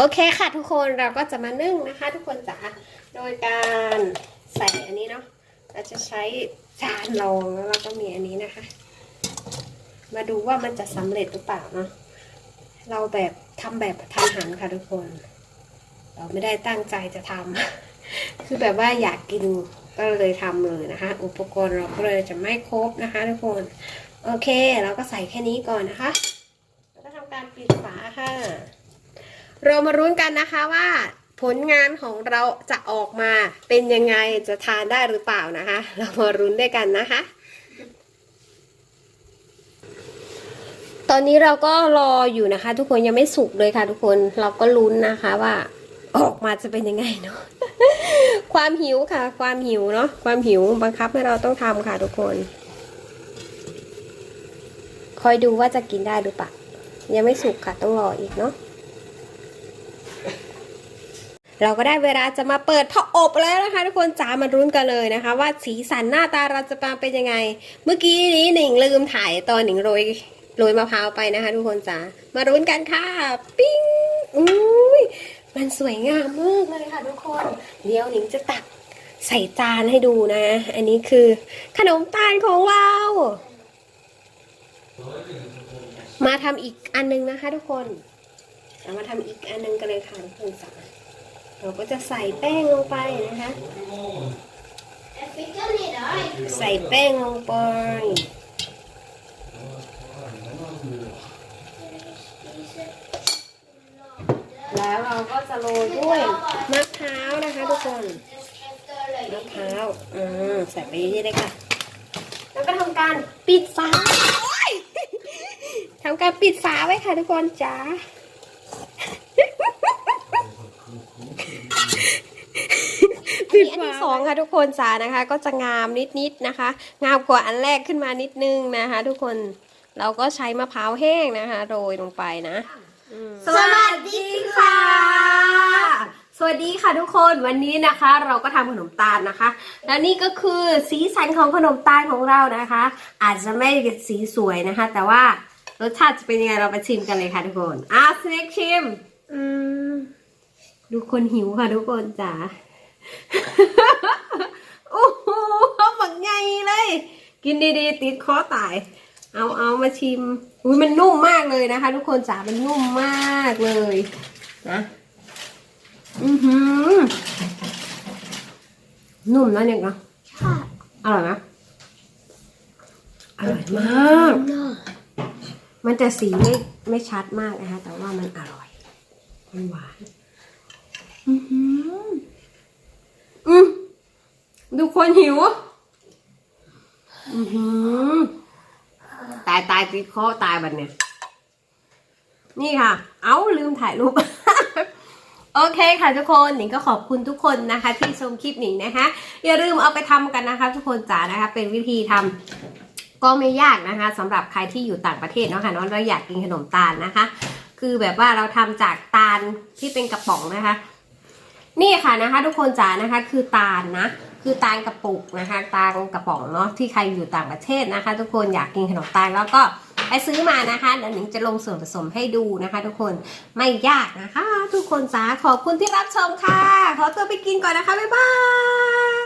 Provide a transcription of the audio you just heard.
โอเคค่ะทุกคนเราก็จะมานึ่งนะคะ ทุกคนจ๋าโดยการใส่อันนี้เนาะเราจะใช้จานรองแล้วเราก็มีอันนี้นะคะ มาดูว่ามันจะสำเร็จหรือเปล่าเนาะเราแบบทำแบบทันหันค่ะทุกคน เราไม่ได้ตั้งใจจะทำคือแบบว่าอยากกินก็เลยทำเลยนะคะ อุปกรณ์เราก็เลยจะไม่ครบนะคะทุกคนโอเค เราก็ใส่แค่นี้ก่อนนะคะ แล้วก็ทำการปิดฝาค่ะ เรามารุ้นกันนะคะว่า ผลงานของเราจะออกมาเป็นยังไงจะทานได้หรือเปล่านะคะ เรามารุ้นด้วยกันนะคะ ตอนนี้เราก็รออยู่นะคะ ทุกคนยังไม่สุกเลยค่ะ ทุกคนเราก็ลุ้นนะคะว่าออกมาจะเป็นยังไงเนาะความหิวค่ะ ความหิวเนาะความหิวบังคับให้เราต้องทำค่ะทุกคน คอยดูว่าจะกินได้หรือเปล่ายังไม่สุกค่ะต้องรออีกเนาะ เราก็ได้เวลาจะมาเปิดพออบแล้วนะคะ ทุกคนจ๋ามารุ้นกันเลยนะคะ ว่าสีสันหน้าตาเราจะเป็นยังไง เมื่อกี้นี้หนิงลืมถ่ายตอนหนิงโรยโรยมะพร้าวไปนะคะ ทุกคนจ๋ามารุ้นกันค่ะ ปิ้งอุ้ยมันสวยงามมากเลยค่ะ ทุกคน เดี๋ยวหนิงจะตักใส่จานให้ดูนะ อันนี้คือขนมตาลของเรา มาทำอีกอันนึงนะคะ ทุกคนเรามาทำอีกอันนึงกันเลยค่ะทุกคนจ๋า เราก็จะใส่แป้งลงไปนะคะ ใส่แป้งลงไป แล้วเราก็จะโรยด้วยมะพร้าวนะคะทุกคน มะพร้าวอืมใส่ไปเยอะๆเลยค่ะ แล้วก็ทำการปิดฝาทำการปิดฝาไว้ค่ะทุกคนจ้า ปิดอันที่สองค่ะทุกคนสานะคะ ก็จะงามนิดๆนะคะ งามกว่าอันแรกขึ้นมานิดนึงนะคะ ทุกคนเราก็ใช้มะพร้าวแห้งนะคะโรยลงไปนะอืม สวัสดีค่ะ สวัสดีค่ะทุกคนวันนี้นะคะ เราก็ทำขนมตาลนะคะ แล้วนี่ก็คือสีสันของขนมตาลของเรานะคะ อาจจะไม่สีสวยนะคะ แต่ว่ารสชาติจะเป็นยังไงเราไปชิมกันเลยค่ะทุกคนอะสเน็กชิม อืม ดูคนหิวค่ะทุกคนจ๋าโอ้โหหมักไงเลย กินดีๆ ติดคอตาย เอาเอามาชิม อุ้ยมันนุ่มมากเลยนะคะ ทุกคนจ๋า มันนุ่มมากเลยนะอือหือ นุ่มนะเนี่ยเนาะค่ะอร่อยไหมอร่อยมาก มันจะสีไม่ไม่ชัดมากนะคะ แต่ว่ามันอร่อย มันหวาน อือหืออืมดูคนหิว อือตายตายติดคอตายบัดเนี่ย นี่ค่ะ เอาลืมถ่ายรูป โอเคค่ะทุกคนหนิงก็ขอบคุณทุกคนนะคะ ที่ชมคลิปหนิงนะคะ อย่าลืมเอาไปทำกันนะคะ ทุกคนจ๋านะคะ เป็นวิธีทำก็ไม่ยากนะคะสำหรับใครที่อยู่ต่างประเทศเนาะค่ะเนาะเราอยากกินขนมตาลนะคะ คือแบบว่าเราทำจากตาลที่เป็นกระป๋องนะคะ นี่ค่ะนะคะทุกคนจ๋านะคะคือตาลนะคือตาลกระปุกนะคะตาลกระป๋องเนาะที่ใครอยู่ต่างประเทศนะคะ ทุกคนอยากกินขนมตาลแล้วก็ไปซื้อมานะคะเดี๋ยวหนิงจะลงส่วนผสมให้ดูนะคะ ทุกคนไม่ยากนะคะ ทุกคนจ๋าขอบคุณที่รับชมค่ะ ขอตัวไปกินก่อนนะคะบ๊ายบาย